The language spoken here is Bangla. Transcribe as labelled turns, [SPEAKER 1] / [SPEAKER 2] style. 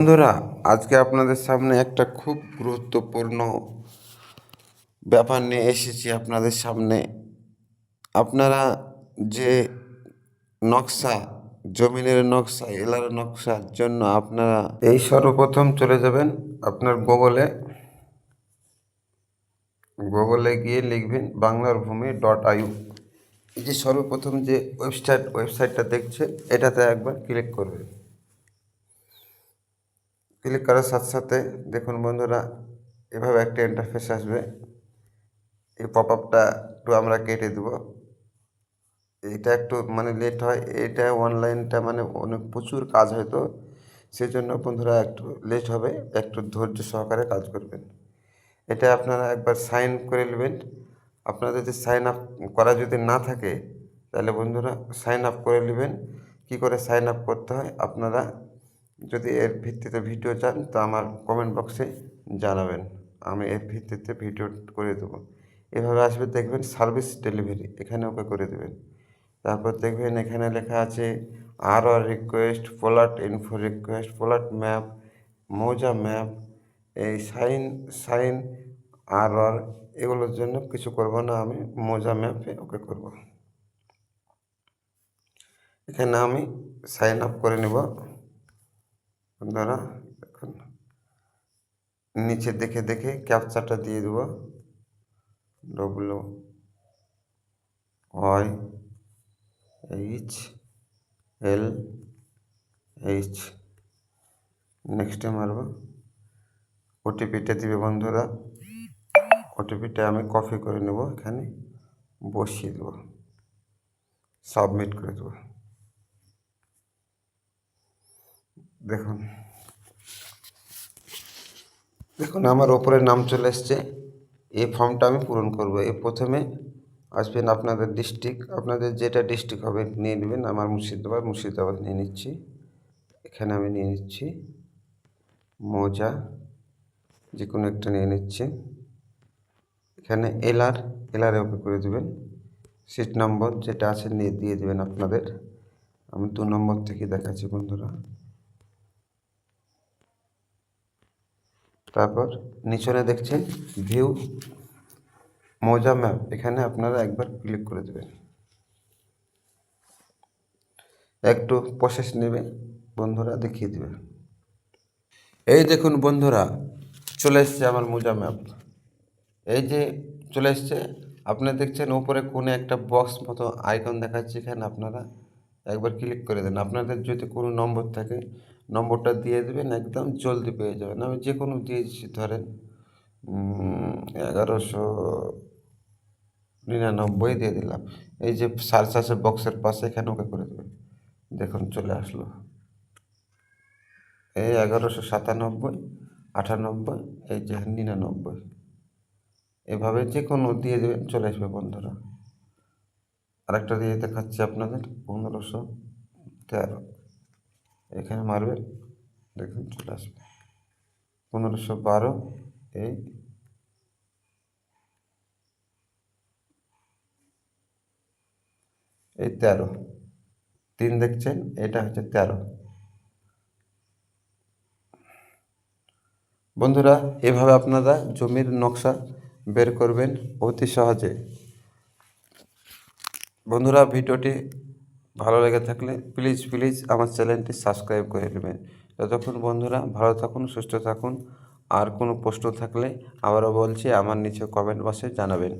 [SPEAKER 1] বন্ধুরা, আজকে আপনাদের সামনে একটা খুব গুরুত্বপূর্ণ ব্যাপার নিয়ে এসেছি আপনাদের সামনে। আপনারা যে নকশা, জমিনের নকশা, এলার নকশার জন্য আপনারা এই সর্বপ্রথম চলে যাবেন আপনার গুগলে। গুগলে গিয়ে লিখবেন বাংলার ভূমি ডট আইউ। এই যে সর্বপ্রথম যে ওয়েবসাইট, ওয়েবসাইটটা দেখছে, এটাতে একবার ক্লিক করবেন। ক্লিক করার সাথে সাথে দেখুন বন্ধুরা, এভাবে একটা ইন্টারফেস আসবে। এই পপ আপটা একটু আমরা কেটে দেব। এটা একটু মানে লেট হয়, এটা অনলাইনটা মানে অনেক প্রচুর কাজ হয়তো সেই জন্য বন্ধুরা একটু লেট হবে, একটু ধৈর্য সহকারে কাজ করবেন। এটা আপনারা একবার সাইন করে নেবেন। আপনাদের যদি সাইন আপ করা যদি না থাকে, তাহলে বন্ধুরা সাইন আপ করে নেবেন। কী করে সাইন আপ করতে হয়, আপনারা যদি এর ভিত্তিতে ভিডিও চান, তো আমার কমেন্ট বক্সে জানাবেন। আমি এর ভিত্তিতে ভিডিও করে দেবো। এভাবে আসবে, দেখবেন সার্ভিস ডেলিভারি এখানে ওকে করে দেবেন। তারপর দেখবেন এখানে লেখা আছে আর আর request plot info request plot map মৌজা ম্যাপ এই সাইন সাইন আর আর এগুলোর জন্য কিছু করব না, আমি মৌজা ম্যাপে ওকে করব। এখানে আমি সাইন আপ করে নেব। আপনারা দেখুন। নিচে দেখে দেখে ক্যাপচারটা দিয়ে দেবো। W Y H L H নেক্সটে মারব। ওটিপিটা দিবে বন্ধুরা। ওটিপিটা আমি কপি করে নেব এখানে। বসিয়ে দেবো। সাবমিট করে দেবো। দেখুন। দেখুন, আমার ওপরে নাম চলে এসছে। এই ফর্মটা আমি পূরণ করব। এ প্রথমে আসবেন আপনাদের ডিস্ট্রিক্ট আপনাদের যেটা ডিস্ট্রিক্ট হবে নিয়ে নেবেন। আমার মুর্শিদাবাদ মুর্শিদাবাদ নিয়ে নিচ্ছি। এখানে আমি নিয়ে নিচ্ছি মোজা যে কোনো একটা নিয়ে নিচ্ছি। এখানে এলআর এলআর ওকে করে দেবেন। সিট নম্বর যেটা আছে নিয়ে, দিয়ে দেবেন আপনাদের। আমি দু নম্বর থেকে দেখাচ্ছি বন্ধুরা। তারপর নিচনে দেখছেন ভিউ মৌজা ম্যাপ এখানে আপনারা একবার ক্লিক করে দেবেন। একটু প্রসেস নেবে বন্ধুরা দেখিয়ে দেবে এই দেখুন বন্ধুরা, চলে এসছে আমার মোজা ম্যাপ এই যে চলে এসছে, আপনি দেখছেন উপরে কোণে একটা বক্স মতো আইকন দেখাচ্ছে, এখানে আপনারা একবার ক্লিক করে দেন। আপনাদের যদি কোনো নম্বর থাকে নম্বরটা দিয়ে দেবেন, একদম জলদি পেয়ে যাবেন। আমি যে কোনো দিয়ে দিচ্ছি ধরেন এগারোশো নিরানব্বই দিয়ে দিলাম। এই যে সার্চ বক্সের পাশে এখানে ওকে করে দেবেন। দেখুন, চলে আসলো। এই এগারোশো সাতানব্বই, আটানব্বই, এই যে নিরানব্বই। এভাবে যে কোনো দিয়ে দেবেন, চলে আসবে বন্ধুরা। আরেকটা দিয়ে দেখাচ্ছি আপনাদের, পনেরোশো তেরো। এখানে মারবে। দেখুন, চলে আসবে। পনেরোশো বারো, এই। এই তেরো। তিন দেখছেন, এটা হচ্ছে তেরো। বন্ধুরা, এভাবে আপনারা জমির নকশা বের করবেন অতি সহজে। বন্ধুরা, ভিডিওটি ভালো লেগে থাকলে প্লিজ প্লিজ আমার চ্যানেলটি সাবস্ক্রাইব করে নেবেন। যতক্ষণ বন্ধুরা ভালো থাকুন, সুস্থ থাকুন। আর কোনো প্রশ্ন থাকলে আবারও বলছি, আমার নিচে কমেন্ট বক্সে জানাবেন।